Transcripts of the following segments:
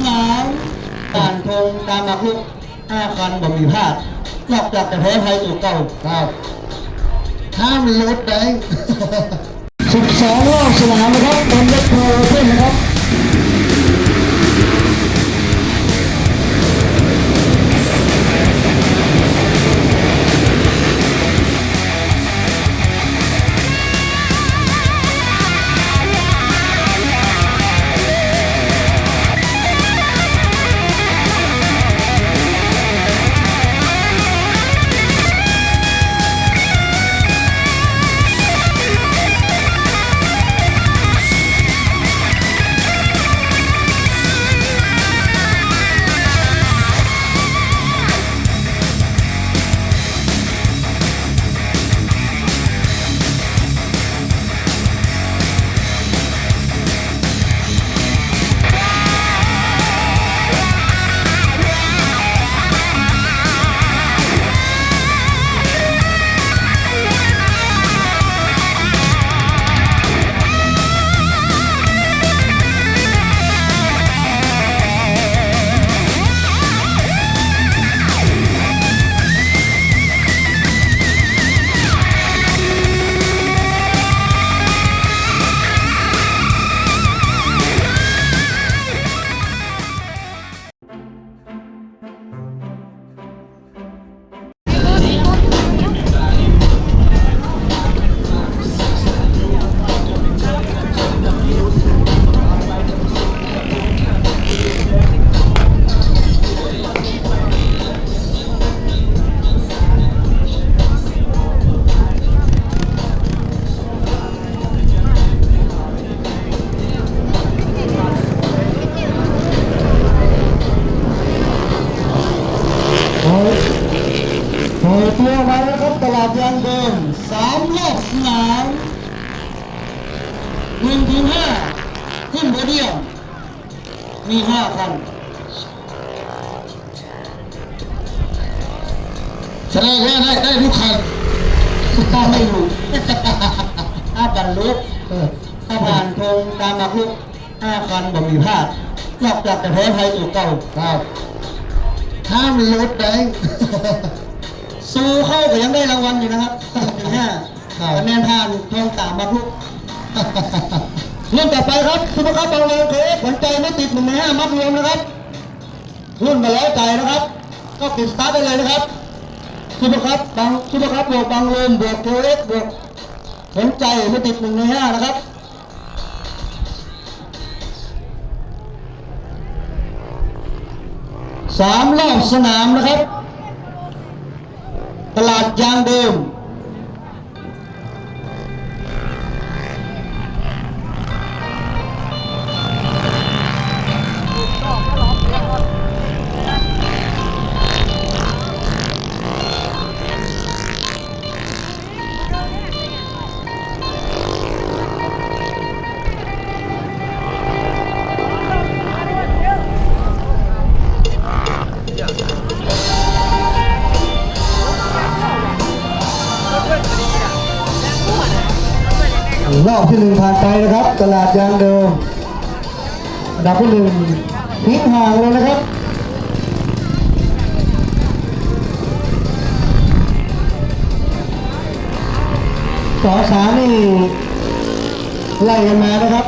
หนามด่านธงตามมาลุกห้าคันบ่มีพลาดนอกจากจะแพ้ไทยสู่เก่าครับห้ามลดได้สิบสองรอบสนามนะครับบนเล็กโพเพื่อนนะครับ โอ้ยโอ้ยเที่ยวมาแล้วครับตลาดยางเดินสามรอบสนามหนึ่งถึงห้าขึ้นโพเดียมมีห้าคันแสดงว่าได้ได้ทุกคันถ้าไม่อยู่ถ้าบรรลุเออถ้าผ่านธงตามมาคุกห้าคันบ่มีพลาดนอกจากจะแพ้ไทยตัวเก่าครับ ห้ามลดได้สู้เข้าก็ยังได้รางวัลอยู่นะครับหนึ่งถึงห้าครับคะแนนผ่านธงตามมาคุกเรื่องต่อไปครับซุปเปอร์คัพบางเลนเคสขวัญใจไม่ติดหนึ่งในห้ามัดรวมนะครับ รุ่นมาแล้วใจนะครับ ก็ติดสตาร์ทได้เลยนะครับซุปเปอร์คัพบางซุปเปอร์คัพบวกบางเลนบวกเทเล็กบวกขวัญใจไม่ติดหนึ่งในห้านะครับ สามรอบสนามนะครับ ตลาดยางเดิม รอบที่หนึ่งผ่านไปนะครับ ตลาดยางเดิมอันดับที่หนึ่งทิ้งห่างเลยนะครับสองสามนี่ไล่กันมานะครับ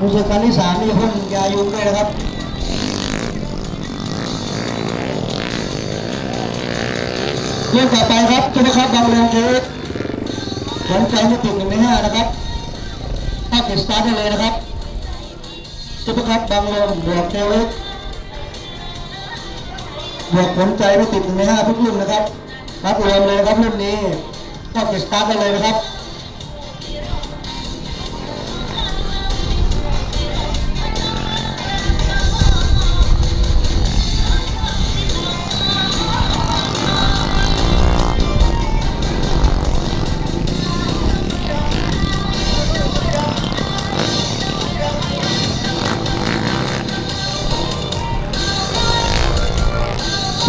รู้สึกการที่สามนี่พ่นยายุงด้วยนะครับเรื่องต่อไปครับทุกท่านครับบางเรื่องคือสนใจไม่ติดหนึ่งในห้านะครับ ถ้าติดสตาร์ทได้เลยนะครับทุกท่านครับบางลมบวกเทวิสบวกผลใจไม่ติดหนึ่งในห้าทุกรุ่นนะครับ รับรวมเลยครับรุ่นนี้ก็ติดสตาร์ทได้เลยนะครับ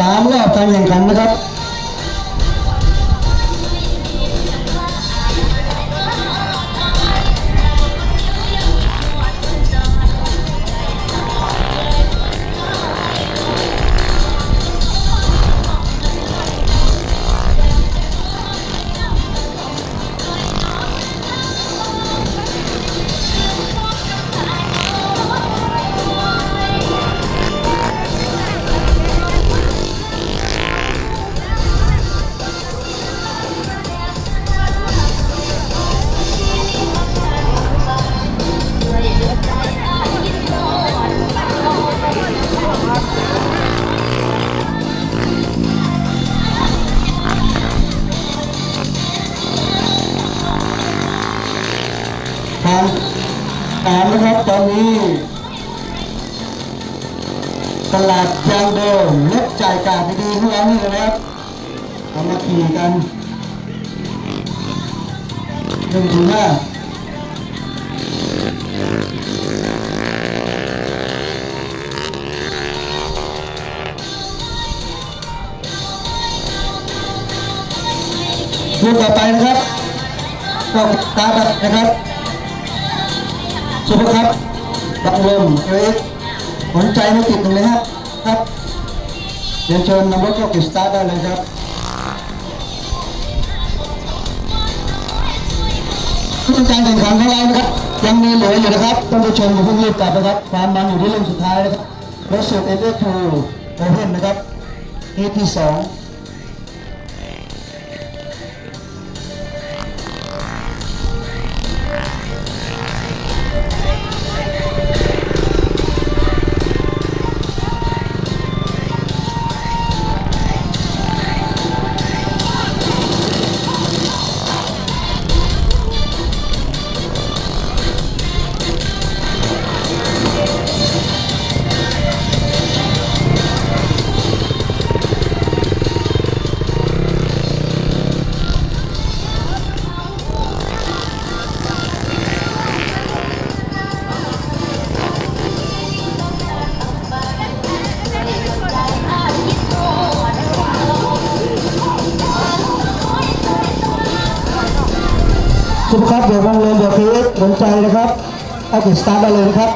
สามรอบการแข่งขันนะครับ ตอนนี้ตลาดยางเดิมเล็กจ่ายการดีๆของเรานี่นะครับเอามาขี่กันหนึ่งถึงห้ารุ่นต่อไปนะครับก็ตาบัตนะครับ สุภครับบังลมเอสสนใจไม่ติดตรงเลยฮะครับเรียนเชิญนำรถเข้ากิจสตาร์ทได้เลยครับผู้จัดการแข่งขันของเรานะครับ ยังมีเหลืออยู่นะครับต้องไปชมอย่าเพิ่งรีบกลับนะครับความมันอยู่ที่เรื่องสุดท้ายนะครับรถสูตรเอเวอร์ทูโอเพนนะครับเอที่สอง เลยเดี๋ยวคือสนใจนะครับเอาติดสตาร์ทได้เลยนะครับ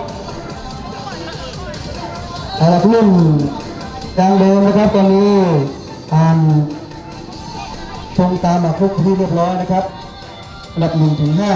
เอาละรุ่นกลางเดิมนะครับตอนนี้ตามชงตามมาคุกที่เรียบร้อยนะครับอันดับหนึ่งถึงห้า